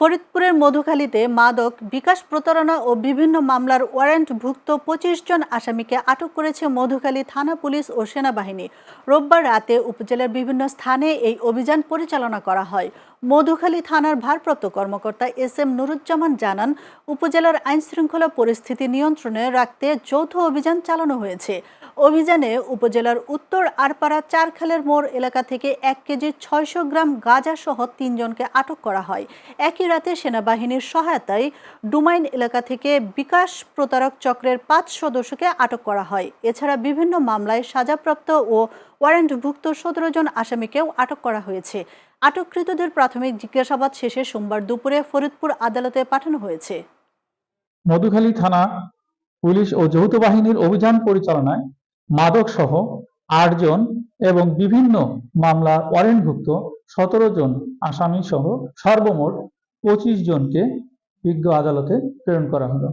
ফরিদপুরের মধুখালীতে মাদক, বিকাশ প্রতারণা ও বিভিন্ন মামলার ওয়ারেন্টভুক্ত পঁচিশ জন আসামিকে আটক করেছে মধুখালী থানা পুলিশ ও সেনাবাহিনী। রোববার রাতে উপজেলার বিভিন্ন স্থানে এই অভিযান পরিচালনা করা হয়। মধুখালী থানার ভারপ্রাপ্ত কর্মকর্তা এস এম নুরুজ্জামান জানান, উপজেলার আইনশৃঙ্খলা পরিস্থিতি নিয়ন্ত্রণে রাখতে যৌথ অভিযান চালানো হয়েছে। অভিযানে উপজেলার উত্তর আরপাড়া চারখালের মোড় এলাকা থেকে এক কেজি ছয়শো গ্রাম গাঁজা সহ তিনজনকে আটক করা হয়। একই রাতে সেনাবাহিনীর সহায়তায় ডুমাইন এলাকা থেকে বিকাশ প্রতারক চক্রের পাঁচ সদস্যকে আটক করা হয়। এছাড়া বিভিন্ন মামলায় সাজাপ্রাপ্ত ও ওয়ারেন্টভুক্ত সতেরো জন আসামিকেও আটক করা হয়েছে। আটককৃতদের প্রাথমিক জিজ্ঞাসাবাদ শেষে সোমবার দুপুরে ফরিদপুর আদালতে পাঠানো হয়েছে। মধুখালী থানা পুলিশ ও যৌথ বাহিনীর অভিযান পরিচালনায় মাদক সহ আটজন এবং বিভিন্ন মামলা ওয়ারেন্টভুক্ত সতেরো জন আসামিসহ সর্বমোট পঁচিশ জনকে বিজ্ঞ আদালতে প্রেরণ করা হলো।